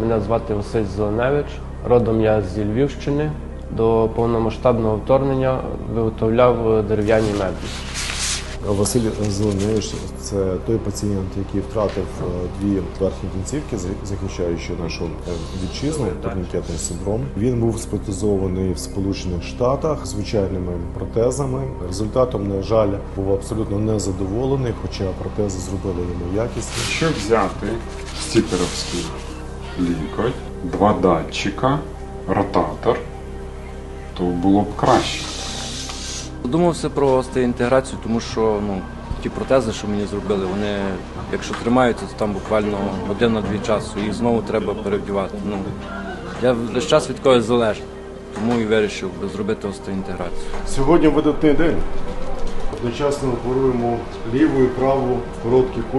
Мене звати Василь Зеленевич. Родом я зі Львівщини. До повномасштабного вторгнення виготовляв дерев'яні меблі. Василь Зеленевич – це той пацієнт, який втратив е, дві верхні кінцівки, захищаючи нашу е, вітчизну, турнікетний синдром. Він був спротезований в Сполучених Штатах звичайними протезами. Результатом, на жаль, був абсолютно незадоволений, хоча протези зробили йому якісні. Якщо взяти стіперовський лікоть, два датчика, ротатор, то було б краще. Задумався про остеоінтеграцію, тому що ну, ті протези, що мені зробили, вони, якщо тримаються, то там буквально година-дві часу, їх знову треба перевдівати. Ну, я весь час від когось залежу, тому і вирішив би зробити остеоінтеграцію. Сьогодні видатний день. Одночасно оперуємо ліву і праву короткі кульки.